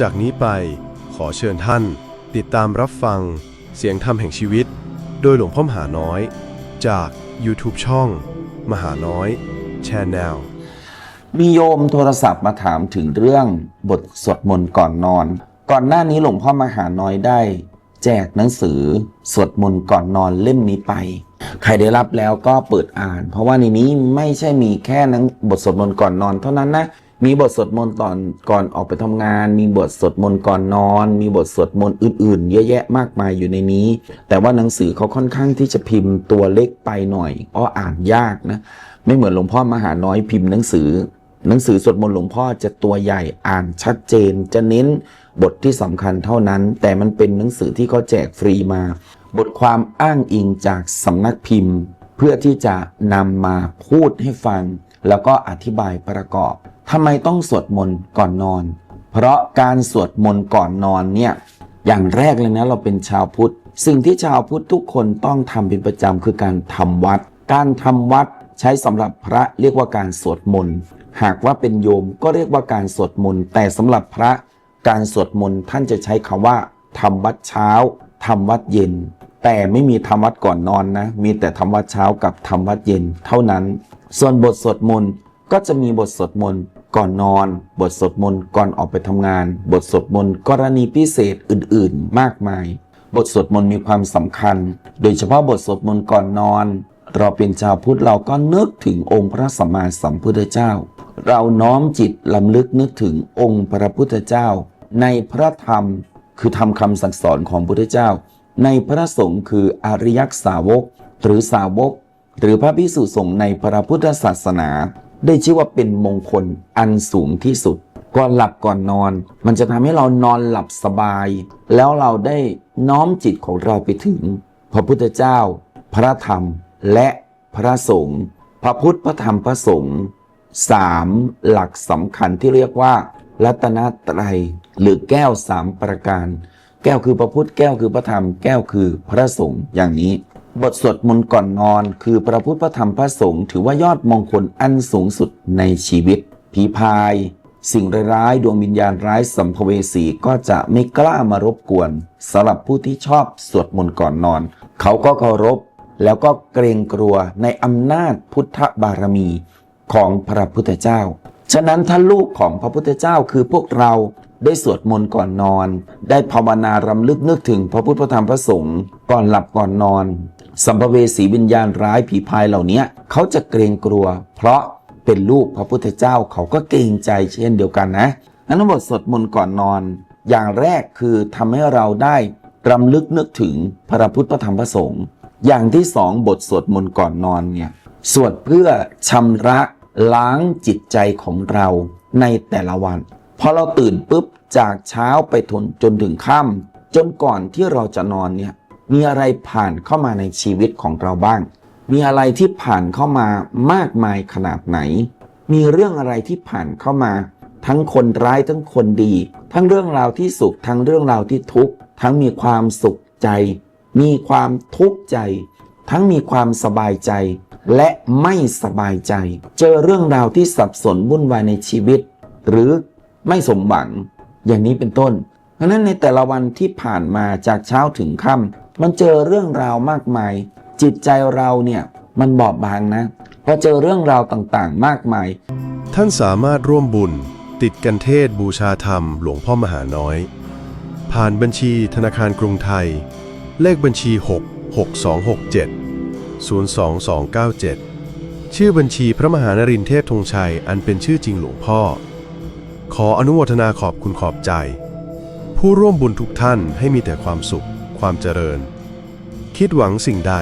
จากนี้ไปขอเชิญท่าน ติดตามรับฟัง เสียงธรรมแห่งชีวิต โดยหลวงพ่อมหาน้อย จาก YouTube ช่อง มหาน้อย Channel มีโยมโทรศัพท์มาถามถึงเรื่องบทสวดมนต์ก่อนนอน ก่อนหน้านี้หลวงพ่อมหาน้อยได้ แจกหนังสือสวดมนต์ก่อนนอนเล่มนี้ไป ใครได้รับแล้วก็เปิดอ่าน เพราะว่าในนี้ไม่ใช่มีแค่หนังบทสวดมนต์ก่อนนอนเท่านั้นนะ มีบทสวดมนต์ตอนก่อนออกไปทำงาน มีบทสวดมนต์ก่อนนอน มีบทสวดมนต์อื่นๆ เยอะแยะมากมายอยู่ในนี้ แต่ว่าหนังสือเขาค่อนข้างที่จะพิมพ์ตัวเล็กไปหน่อยอ้ออ่านยากนะ ไม่เหมือนหลวงพ่อมหาน้อยพิมพ์หนังสือ หนังสือสวดมนต์หลวงพ่อจะตัวใหญ่อ่านชัดเจน จะเน้นบทที่สำคัญเท่านั้น แต่มันเป็นหนังสือที่เขาแจกฟรีมา บทความอ้างอิงจากสำนักพิมพ์ เพื่อที่จะนำมาพูดให้ฟัง แล้วก็อธิบายประกอบ ทำไมต้องสวดมนต์ก่อนนอน เพราะการสวดมนต์ก่อนนอนเนี่ยอย่างแรกเลยนะเราเป็นชาวพุทธ สิ่งที่ชาวพุทธทุกคนต้องทำเป็นประจำคือการทำวัด การทำวัดใช้สำหรับพระเรียกว่าการสวดมนต์หากว่าเป็นโยมก็เรียกว่าการสวดมนต์แต่สำหรับพระการสวดมนต์ท่านจะใช้คำว่าทำวัดเช้าทำวัดเย็น แต่ไม่มีทำวัดก่อนนอนนะ มีแต่ทำวัดเช้ากับทำวัดเย็น เท่านั้น ส่วนบทสวดมนต์ ก็จะมีบทสวดมนต์ก่อนนอน บทสวดมนต์ก่อนออกไปทำงาน บทสวดมนต์กรณีพิเศษอื่นๆ มากมาย บทสวดมนต์มีความสำคัญ โดยเฉพาะบทสวดมนต์ก่อนนอน เราเป็นชาวพุทธเราก็นึกถึงองค์พระสัมมาสัมพุทธเจ้า เราน้อมจิตลำลึกนึกถึงองค์พระพุทธเจ้า ในพระธรรมคือทำคำสั่งสอนของพุทธเจ้า ในพระสงฆ์คืออริยสาวก หรือสาวก หรือพระพิสุสงฆ์ในพระพุทธศาสนา ได้ชื่อว่าเป็นมงคลอันสูงที่สุด ก่อนหลับก่อนนอน มันจะทำให้เรานอนหลับสบาย แล้วเราได้น้อมจิตของเราไปถึง พระพุทธเจ้า พระธรรม และพระสงฆ์พระพุทธพระธรรมพระสงฆ์สามหลักสำคัญที่เรียกว่า รัตนตรัยหรือแก้วสามประการ แก้วคือพระพุทธแก้วคือพระธรรม แก้วคือพระสงฆ์อย่างนี้ บทสวดมนต์ก่อนนอน คือพระพุทธพระธรรมพระสงฆ์ถือว่ายอดมงคลอันสูงสุดในชีวิต ผีพาย สิ่งร้ายๆดวงวิญญาณร้ายสัมภเวสีก็จะไม่กล้ามารบกวนสำหรับผู้ที่ชอบสวดมนต์ก่อนนอน เขาก็เคารพ แล้วก็เกรงกลัวในอำนาจพุทธบารมีของพระพุทธเจ้า ฉะนั้นถ้าลูกของพระพุทธเจ้าคือพวกเราได้สวดมนต์ก่อนนอน ได้ภาวนารำลึกนึกถึงพระพุทธพระธรรมพระสงฆ์ก่อนหลับก่อนนอน สัมภเวสีวิญญาณร้ายผีพายเหล่านี้เขาจะเกรงกลัว เพราะเป็นลูกพระพุทธเจ้าเขาก็เกรงใจเช่นเดียวกันนะนั้นบทสวดมนต์ก่อนนอน อย่างแรกคือทำให้เราได้รำลึกนึกถึงพระพุทธพระธรรมพระสงฆ์อย่างที่สองบทสวดมนต์ก่อนนอนเนี่ยสวดเพื่อชำระล้างจิตใจของเราในแต่ละวันพอเราตื่นปุ๊บจากเช้าไปทนจนถึงค่ำจนก่อนที่เราจะนอนเนี่ย มีอะไรผ่านเข้ามาในชีวิตของเราบ้าง มีอะไรที่ผ่านเข้ามามากมายขนาดไหน มีเรื่องอะไรที่ผ่านเข้ามา ทั้งคนร้ายทั้งคนดี ทั้งเรื่องราวที่สุข ทั้งเรื่องราวที่ทุกข์ ทั้งมีความสุขใจ มีความทุกข์ใจ ทั้งมีความสบายใจ และไม่สบายใจ เจอเรื่องราวที่สับสนวุ่นวายในชีวิต หรือไม่สมหวัง อย่างนี้เป็นต้นเพราะนั้นในแต่ละวันที่ผ่านมาจากเช้าถึงค่ำ มันเจอเรื่องราวมากมาย จิตใจเราเนี่ยมันบอบบางนะพอเจอเรื่องราวต่างๆ มากมาย ท่านสามารถร่วมบุญ ติดกันเทศบูชาธรรม หลวงพ่อมหาน้อย ผ่านบัญชีธนาคารกรุงไทย เลขบัญชี 66267 02297 ชื่อบัญชีพระมหานรินเทพธงชัย อันเป็นชื่อจริงหลวงพ่อ ขออนุโมทนาขอบคุณขอบใจ ผู้ร่วมบุญทุกท่านให้มีแต่ความสุข ความเจริญ คิดหวังสิ่งใด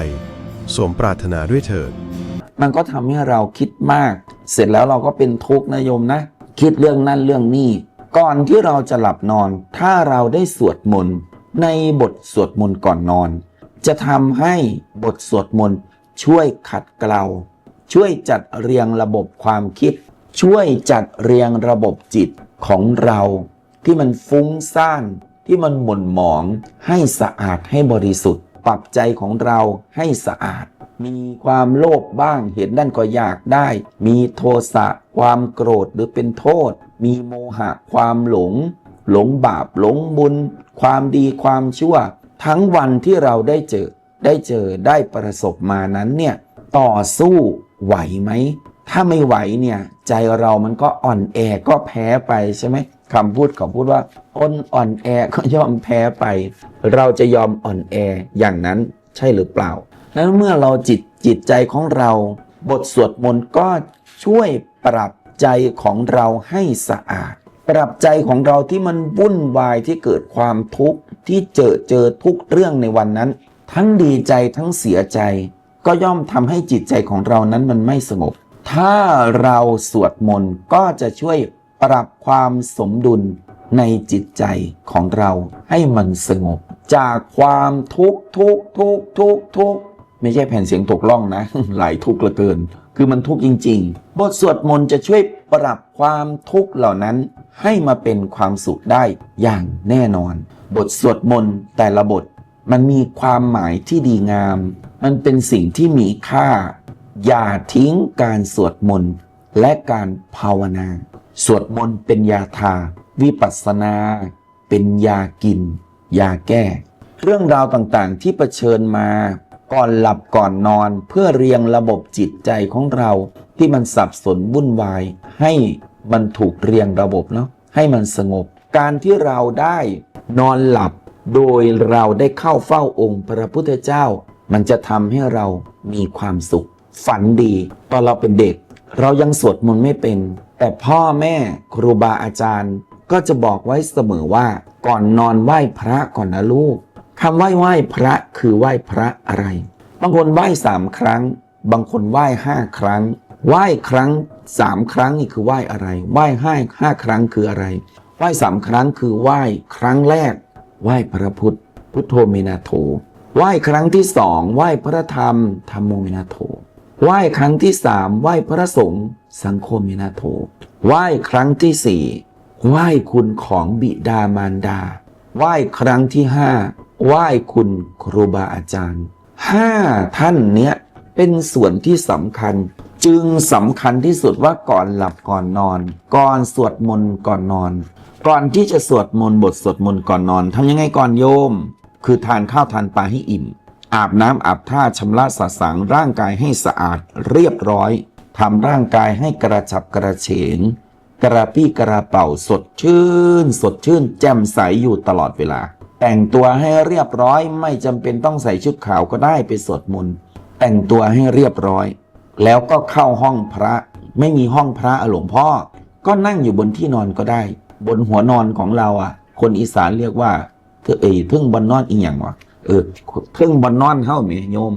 สมปรารถนาด้วยเถิด มันก็ทำให้เราคิดมาก เสร็จแล้วเราก็เป็นทุกข์นะโยมนะ คิดเรื่องนั่นเรื่องนี้ก่อนที่เราจะหลับนอน ถ้าเราได้สวดมนต์ในบทสวดมนต์ก่อนนอน จะทำให้บทสวดมนต์ช่วยขัดเกลาช่วยจัดเรียงระบบความคิด ช่วยจัดเรียงระบบจิตของเราที่มันฟุ้งซ่าน ที่มันหม่นหมองให้สะอาดให้บริสุทธิ์ ปรับใจของเราให้สะอาด มีความโลภบ้างเห็นนั่นก็อยากได้ มีโทสะความโกรธหรือเป็นโทษ มีโมหะความหลง หลงบาปหลงบุญ ความดีความชั่ว ทั้งวันที่เราได้เจอ ได้เจอได้ประสบมานั้นเนี่ยต่อสู้ไหวไหม ถ้าไม่ไหวเนี่ย ใจเรามันก็อ่อนแอก็แพ้ไปใช่ไหม คำพูดเขาพูดว่าอนอ่อนแอก็ยอมแพ้ไป เราจะยอมอ่อนแออย่างนั้นใช่หรือเปล่านั้นเมื่อเราจิตจิตใจของเราบทสวดมนต์ก็ช่วยปรับใจของเราให้สะอาด ปรับใจของเราที่มันวุ่นวายที่เกิดความทุกข์ที่เจอเจอทุกเรื่องในวันนั้น ทั้งดีใจทั้งเสียใจ ก็ย่อมทำให้จิตใจของเรานั้นมันไม่สงบ ถ้าเราสวดมนต์ก็จะช่วย ปรับความสมดุลในจิตใจของเราให้มันสงบ จากความทุกข์ทุกข์ทุกข์ทุกข์ทุกข์ไม่ใช่แผ่นเสียงตกล่องนะ หลายทุกข์เหลือเกิน คือมันทุกข์จริง ๆ บทสวดมนต์จะช่วยปรับความทุกข์เหล่านั้น ให้มาเป็นความสุขได้อย่างแน่นอน บทสวดมนต์แต่ละบทมันมีความหมายที่ดีงาม มันเป็นสิ่งที่มีค่า อย่าทิ้งการสวดมนต์และการภาวนา สวดมนต์เป็นยาทา วิปัสสนา เป็นยากิน ยาแก้ เรื่องราวต่างๆที่เผชิญมา ก่อนหลับก่อนนอนเพื่อเรียงระบบจิตใจของเราที่มันสับสนวุ่นวาย ให้มันถูกเรียงระบบเนาะให้มันสงบ การที่เราได้นอนหลับโดยเราได้เข้าเฝ้าองค์พระพุทธเจ้า มันจะทำให้เรามีความสุข ฝันดี ตอนเราเป็นเด็ก เรายังสวดมนต์ไม่เป็น แต่พ่อแม่ครูบาอาจารย์ ก็จะบอกไว้เสมอว่า ก่อนนอนไหว้พระก่อนนะลูกคำไหว้ไหว้พระคือไหว้พระอะไร บางคนไหว้สามครั้ง บางคนไหว้ห้าครั้ง ไหว้ครั้งสามครั้งนี่คือไหว้อะไร ไหว้ห้าห้าครั้งคืออะไร ไหว้สามครั้งคือไหว้ครั้งแรก ไหว้พระพุทธ พุทโธเมนาโถ ไหว้ครั้งที่สองไหว้พระธรรมธรรมโมเมนาโถ ไหว้ครั้งที่สามไหว้พระสงฆ์สังโฆเมนาโถไหว้ครั้งที่สี่ไหว้คุณของบิดามารดา ไหว้ครั้งที่ห้าไหว้คุณครูบาอาจารย์ห้าท่านเนี้ยเป็นส่วนที่สำคัญ จึงสำคัญที่สุดว่าก่อนหลับก่อนนอน ก่อนสวดมนต์ก่อนนอน ก่อนที่จะสวดมนต์บทสวดมนต์ก่อนนอนทำยังไงก่อนโยม คือทานข้าวทานปลาให้อิ่ม อาบน้ำอาบท่าชำระสะสางร่างกายให้สะอาดเรียบร้อยทำร่างกายให้กระฉับกระเฉง กระปี้กระเป๋าสดชื่น สดชื่น แจ่มใสอยู่ตลอดเวลา แต่งตัวให้เรียบร้อยไม่จำเป็นต้องใส่ชุดขาวก็ได้ไปสวดมนต์แต่งตัวให้เรียบร้อย แล้วก็เข้าห้องพระ ไม่มีห้องพระอะหลวงพ่อ ก็นั่งอยู่บนที่นอนก็ได้ บนหัวนอนของเราอะ คนอีสานเรียกว่าเธอเอยเทึ่งบนนอนอีหยังวะ เออเทึ่งบนนอนเข้าไหมโยม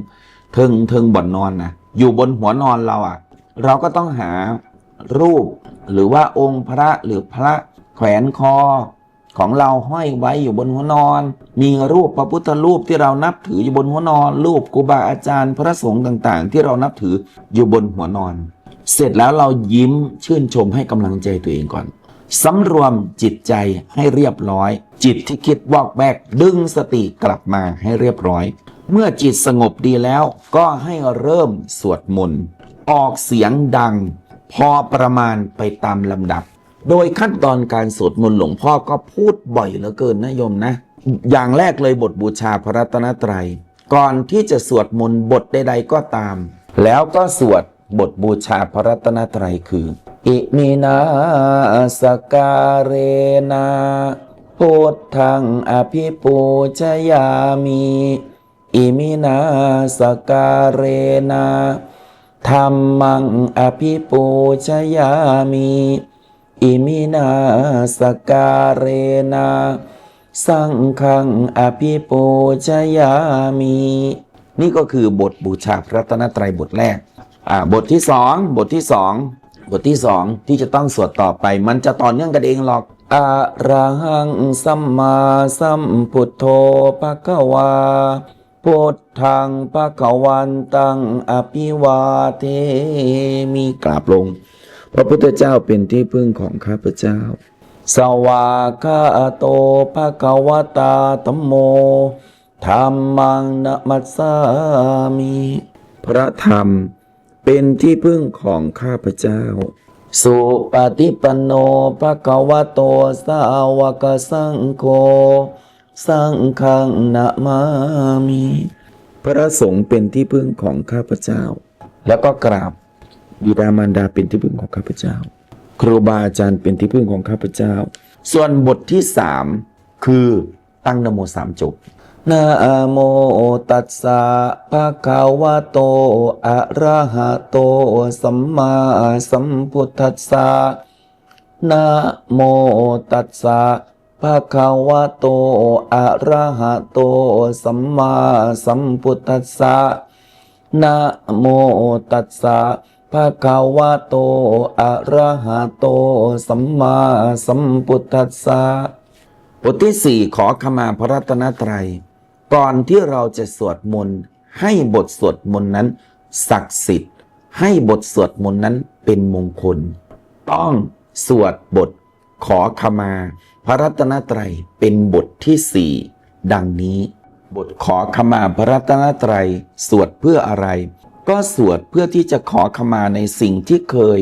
เทึ่งเทึ่งบนนอนนะอยู่บนหัวนอนเราอะ เราก็ต้องหารูป หรือว่าองค์พระหรือพระแขวนคอ ของเราห้อยไว้อยู่บนหัวนอน มีรูปพระพุทธรูปที่เรานับถืออยู่บนหัวนอน รูปครูบาอาจารย์พระสงฆ์ต่างๆ ที่เรานับถืออยู่บนหัวนอน เสร็จแล้วเรายิ้มชื่นชมให้กำลังใจตัวเองก่อน สำรวมจิตใจให้เรียบร้อย จิตที่คิดวอกแวกดึงสติกลับมาให้เรียบร้อย เมื่อจิตสงบดีแล้วก็ให้เริ่มสวดมนต์ออกเสียงดัง พอประมาณไปตามลำดับ โดยขั้นตอนการสวดมนต์หลวงพ่อก็พูดบ่อยเหลือเกินนะโยมนะ อย่างแรกเลยบทบูชาพระรัตนตรัย ก่อนที่จะสวดมนต์บทใดๆก็ตาม แล้วก็สวดบทบูชาพระรัตนตรัยคือ อิมินาสการเรนาพุทธังอภิปูชยามิอิมินาสการเรนาธรรมังอภิปูชยามิอิมินาสการเรนาสังฆังอภิปูชยามินี่ก็คือบทบูชาพระรัตนตรัยบทแรก อ่า บทที่สอง บทที่สอง บทที่สองที่จะต้องสวดต่อไป มันจะต่อเนื่องกันเองหรอกอะระหังสัมมาสัมพุทโธภะคะวาพุทธังภะคะวันตังอภิวาเทมีกราบลง พระพุทธเจ้าเป็นที่พึ่งของข้าพเจ้า สวากาโตภะคะวตาตัมโมธรรมังนะมัสสามิ พระธรรม เป็นที่พึ่งของข้าพเจ้า สุปฏิปันโนภะคะวะโตสาวกสังโฆสังฆังนะมามิ พระสงฆ์เป็นที่พึ่งของข้าพเจ้า แล้วก็กราบบิดามารดาเป็นที่พึ่งของข้าพเจ้า ครูบาอาจารย์เป็นที่พึ่งของข้าพเจ้า ส่วนบทที่สามคือตั้งนโมสามจบ นะโมตัสสะภะคะวะโต อะระหะโต สัมมาสัมพุทธัสสะนะโมตัสสะภะคะวะโต อะระหะโต สัมมาสัมพุทธัสสะนะโมตัสสะภะคะวะโต อะระหะโต สัมมาสัมพุทธัสสะบทที่สี่ขอขมาพระรัตนตรัย ก่อนที่เราจะสวดมนต์ให้บทสวดมนต์นั้น ศักดิ์สิทธิ์ ให้บทสวดมนต์นั้นเป็นมงคล ต้องสวดบทขอขมา พระรัตนตรัยเป็นบทที่สี่ดังนี้ บทขอขมาพระรัตนตรัยสวดเพื่ออะไร ก็สวดเพื่อที่จะขอขมาในสิ่งที่เคย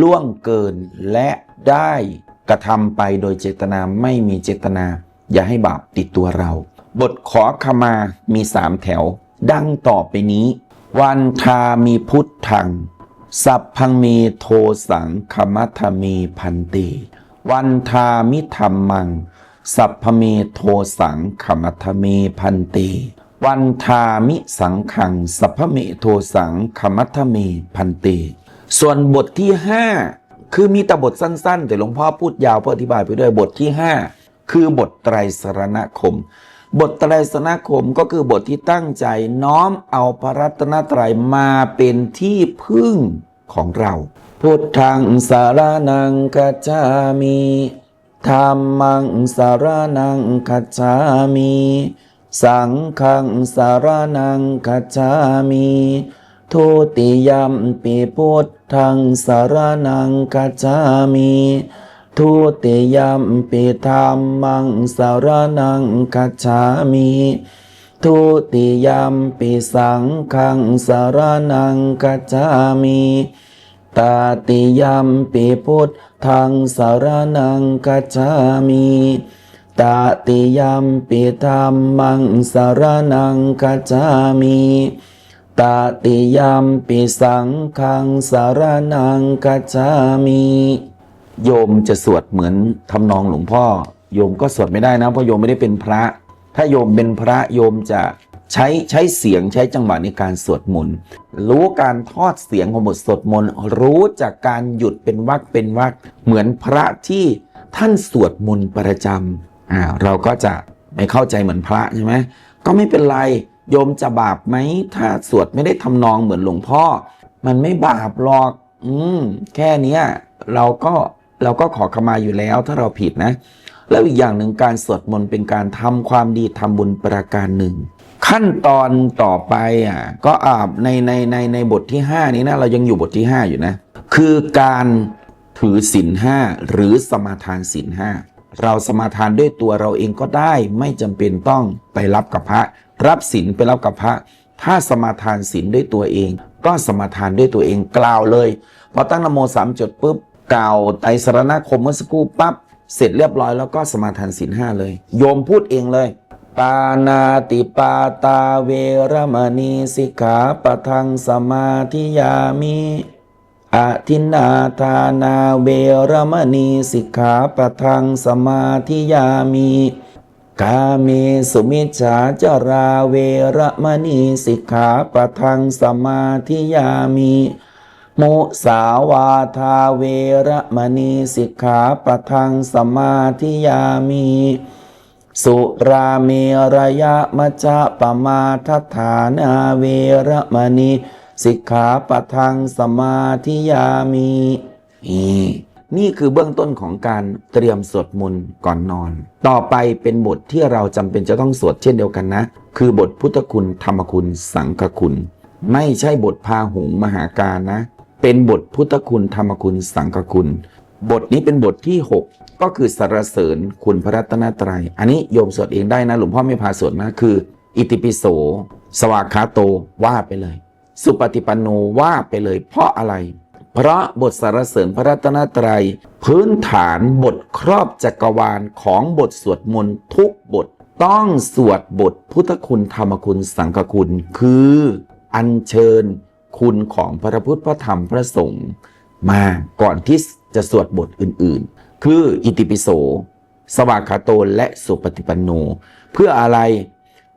ล่วงเกินและได้กระทำไปโดยเจตนาไม่มีเจตนา อย่าให้บาปติดตัวเรา บทขอขมามีสามแถว ดังต่อไปนี้ วันทามีพุทธัง สัพพังมีโทสังคมัทมีพันติวันทามิธรรมัง สัพพเมโทสังขมัทมีพันติวันทามิสังขัง สัพพเมโทสังขมัทมีพันติส่วนบทที่5คือมีแต่บทสั้น ๆ แต่หลวงพ่อพูดยาวเพื่ออธิบายไปด้วยบทที่5คือบทไตรสรณคม บทไตรสรณคมก็คือบทที่ตั้งใจน้อมเอาพระรัตนตรัยมาเป็นที่พึ่งของเรา พุทธังสารนังกัจจามิธรรมังสารนังกัจจามิสังฆังสารนังกัจจามิทุติยัมปิพุทธังสารนังกัจจามิ ทุติยมปิธรรมังสารนังกัจฉามิทุติยมปิสังฆังสารนังกัจฉามิตาติยมปิพุทธังสารนังกัจฉามิตาติยมปิธรรมังสารนังกัจฉามิตาติยมปิสังฆังสารนังกัจฉามิ โยมจะสวดเหมือนทำนองหลวงพ่อ โยมก็สวดไม่ได้นะเพราะโยมไม่ได้เป็นพระ ถ้าโยมเป็นพระโยมจะใช้ใช้เสียงใช้จังหวะในการสวดมนต์รู้การทอดเสียงของบทสวดมนต์รู้จากการหยุดเป็นวรรคเป็นวรรคเหมือนพระที่ท่านสวดมนต์ประจำอ่าเราก็จะไม่เข้าใจเหมือนพระใช่ไหมก็ไม่เป็นไรโยมจะบาปไหมถ้าสวดไม่ได้ทำนองเหมือนหลวงพ่อ มันไม่บาปหรอก อืมแค่เนี้ยเราก็ เราก็ขอขมาอยู่แล้วถ้าเราผิดนะ แล้วอีกอย่างหนึ่งการสวดมนต์เป็นการทำความดีทำบุญประการหนึ่ง ขั้นตอนต่อไปอะก็อาบในในในในบทที่ 5 นี้นะเรายังอยู่บทที่ 5 อยู่นะ คือการถือศีลห้าหรือสมาทานศีลห้าเราสมาทานด้วยตัวเราเองก็ได้ไม่จำเป็นต้องไปรับกับพระ รับศีลไปรับกับพระ ถ้าสมาทานศีลด้วยตัวเอง ก็สมาทานด้วยตัวเองกล่าวเลยพอตั้งนโมสามจดปุ๊บ กล่าวไตรสรณคมเมื่อสักครู่ปั๊บเสร็จเรียบร้อยแล้วก็สมาทานศีลห้าเลย โยมพูดเองเลย ปานาติปาตาเวรมณีสิกขาปะทังสมาธิยามิอาทินาทานาเวรมณีสิกขาปะทังสมาธิยามิกาเมสุมิจฉาจราเวระมณีสิกขาปะทังสมาธิยามิ มุสาวาทาเวระมณีสิกขาปะทังสมาธิยามิสุราเมรยะมัจจะปมาทฐานาเวระมณีสิกขาปะทังสมาธิยามินี่นี่คือเบื้องต้นของการเตรียมสวดมนต์ก่อนนอน ต่อไปเป็นบทที่เราจำเป็นจะต้องสวดเช่นเดียวกันนะ คือบทพุทธคุณธรรมคุณสังฆคุณ ไม่ใช่บทพาหุงมหาการนะ เป็นบทพุทธคุณธรรมคุณสังฆคุณ บทนี้เป็นบทที่ 6 ก็คือสรรเสริญคุณพระรัตนตรัย อันนี้โยมสวดเองได้นะ หลวงพ่อไม่พาสวดนะคือ อิติปิโส สวากขาโตว่าไปเลย สุปฏิปันโนว่าไปเลย เพราะอะไร เพราะบทสรรเสริญพระรัตนตรัย พื้นฐานบทครอบจักรวาลของบทสวดมนต์ทุกบทต้องสวดบทพุทธคุณธรรมคุณสังฆคุณ คือ อัญเชิญ คุณของพระพุทธพระธรรมพระสงฆ์มาก่อนที่จะสวดบทอื่นๆ คืออิติปิโส สวากขาโตและสุปฏิปันโน เพื่ออะไร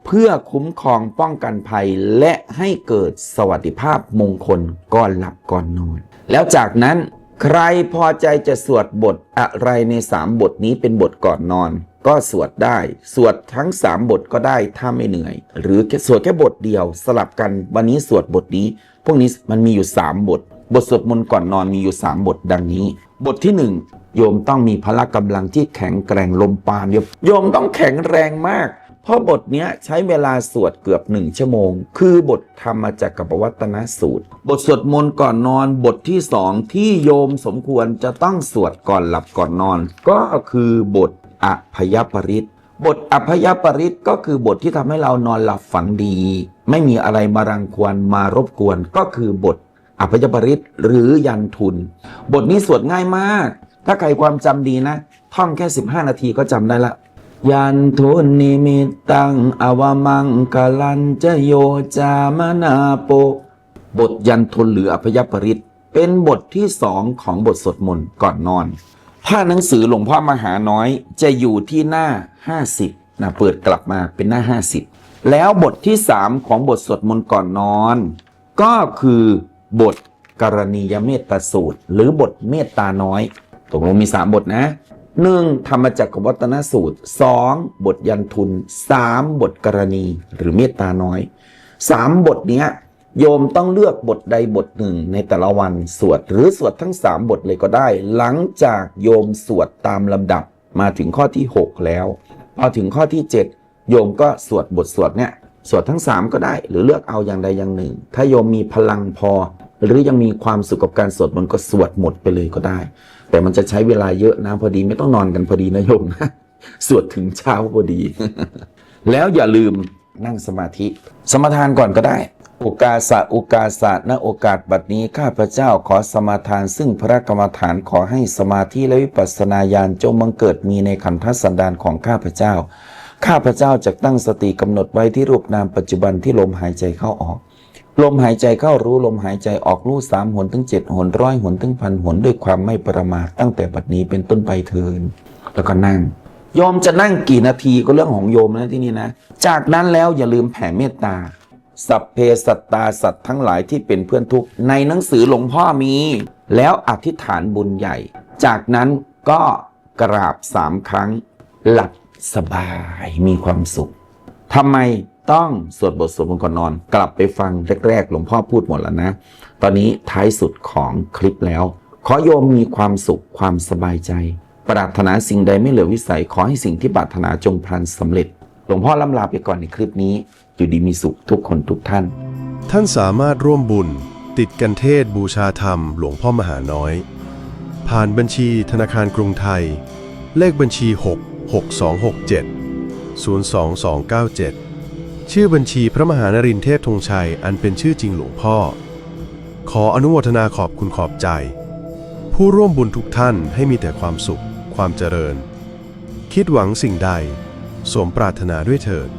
เพื่อคุ้มครองป้องกันภัยและให้เกิดสวัสดิภาพมงคลก่อนหลับก่อนนอน แล้วจากนั้นใครพอใจจะสวดบทอะไรในสามบทนี้เป็นบทก่อนนอน ก็สวดได้ สวดทั้งสามบทก็ได้ถ้าไม่เหนื่อย หรือสวดแค่บทเดียวสลับกันวันนี้สวดบทนี้ พวกนี้มันมีอยู่สามบท บทสวดมนต์ก่อนนอนมีอยู่สามบทดังนี้ บทที่หนึ่งโยมต้องมีพละกำลังที่แข็งแกร่งลมปานโยมโยมต้องแข็งแรงมาก เพราะบทนี้ใช้เวลาสวดเกือบหนึ่งชั่วโมง คือบทธรรมจักรปวัตนสูตร บทสวดมนต์ก่อนนอน บทที่สองที่โยมสมควรจะต้องสวดก่อนหลับก่อนนอน ก็คือบท อภยปริตบทอภยปริตก็คือบทที่ทำให้เรานอนหลับฝันดี ไม่มีอะไรมารังควรมารบกวนก็คือบทอภยปริตหรือยันทุน บทนี้สวดง่ายมาก ถ้าใครความจำดีนะ ท่องแค่ 15 นาทีก็จำได้ละยันทุนนิมิตตังอวมังกลันจะโยจามนาโป บทยันทุนหรืออภยปริตเป็นบทที่สองของบทสวดมนต์ก่อนนอน ถ้าหนังสือหลวงพ่อมหาน้อยจะอยู่ที่หน้า 50นะเปิดกลับมาเป็นหน้า 50 แล้วบทที่ 3 ของบทสวดมนต์ก่อนนอน ก็คือบทกรณียเมตตาสูตร หรือบทเมตตาน้อยตกลงมี 3 บทนะหนึ่งธรรมจักรวัตนสูตร 2. บทยันทุน 3. บทกรณีหรือเมตตาน้อย 3 บทเนี้ย โยมต้องเลือกบทใดบทหนึ่งในแต่ละวันสวด หรือสวดทั้ง 3 บทเลยก็ได้ หลังจากโยมสวดตามลำดับมาถึงข้อที่ 6 แล้ว พอถึงข้อที่ 7 โยมก็สวดบทสวดเนี่ยสวดทั้ง 3 ก็ได้ หรือเลือกเอาอย่างใดอย่างหนึ่ง ถ้าโยมมีพลังพอ หรือยังมีความสุขกับการสวดมนต์ก็สวดหมดไปเลยก็ได้ แต่มันจะใช้เวลาเยอะนะพอดีไม่ต้องนอนกันพอดีนะโยมนะสวดถึงเช้าพอดี แล้วอย่าลืมนั่งสมาธิ สมาทานก่อนก็ได้ อกาสะโอกาสะณโอกาสบัดนี้ข้าพเจ้าขอสมาทาน ซึ่งพระกรรมฐานขอให้สมาธิและวิปัสสนาญาณจงบังเกิดมีในขันธสันดานของข้าพเจ้า ข้าพเจ้าจะตั้งสติกำหนดไว้ที่รูปนามปัจจุบันที่ลมหายใจเข้าออก ลมหายใจเข้ารู้ลมหายใจออกรู้สามหนถึงเจ็ดหนร้อยหนถึงพันหนด้วยความไม่ประมาทตั้งแต่บัดนี้เป็นต้นไปเทินแล้วก็นั่งโยมจะนั่งกี่นาทีก็เรื่องของโยมนะที่นี่นะ จากนั้นแล้วอย่าลืมแผ่เมตตา สัพเพสัตตาสัตว์ทั้งหลายที่เป็นเพื่อนทุกข์ในหนังสือหลวงพ่อมี แล้วอธิษฐานบุญใหญ่ จากนั้นก็กราบสามครั้ง หลับสบายมีความสุขทำไมต้องสวดบทสวดมนต์ก่อนนอน กลับไปฟังแรกๆ หลวงพ่อพูดหมดแล้วนะ ตอนนี้ท้ายสุดของคลิปแล้ว ขอโยมมีความสุขความสบายใจ ปรารถนาสิ่งใดไม่เหลือวิสัยขอให้สิ่งที่ปรารถนาจงพลันสำเร็จ หลวงพ่อล่ำลาไปก่อนในคลิปนี้ อยู่ดีมีสุขทุกคนทุกท่าน ท่านสามารถร่วมบุญ ติดกันเทศบูชาธรรม หลวงพ่อมหาน้อย ผ่านบัญชีธนาคารกรุงไทย เลขบัญชี 6 6267 02297 ชื่อบัญชีพระมหานรินเทพธงชัย อันเป็นชื่อจริงหลวงพ่อ ขออนุโมทนาขอบคุณขอบใจ ผู้ร่วมบุญทุกท่านให้มีแต่ความสุข ความเจริญ คิดหวังสิ่งใด สมปรารถนาด้วยเถิด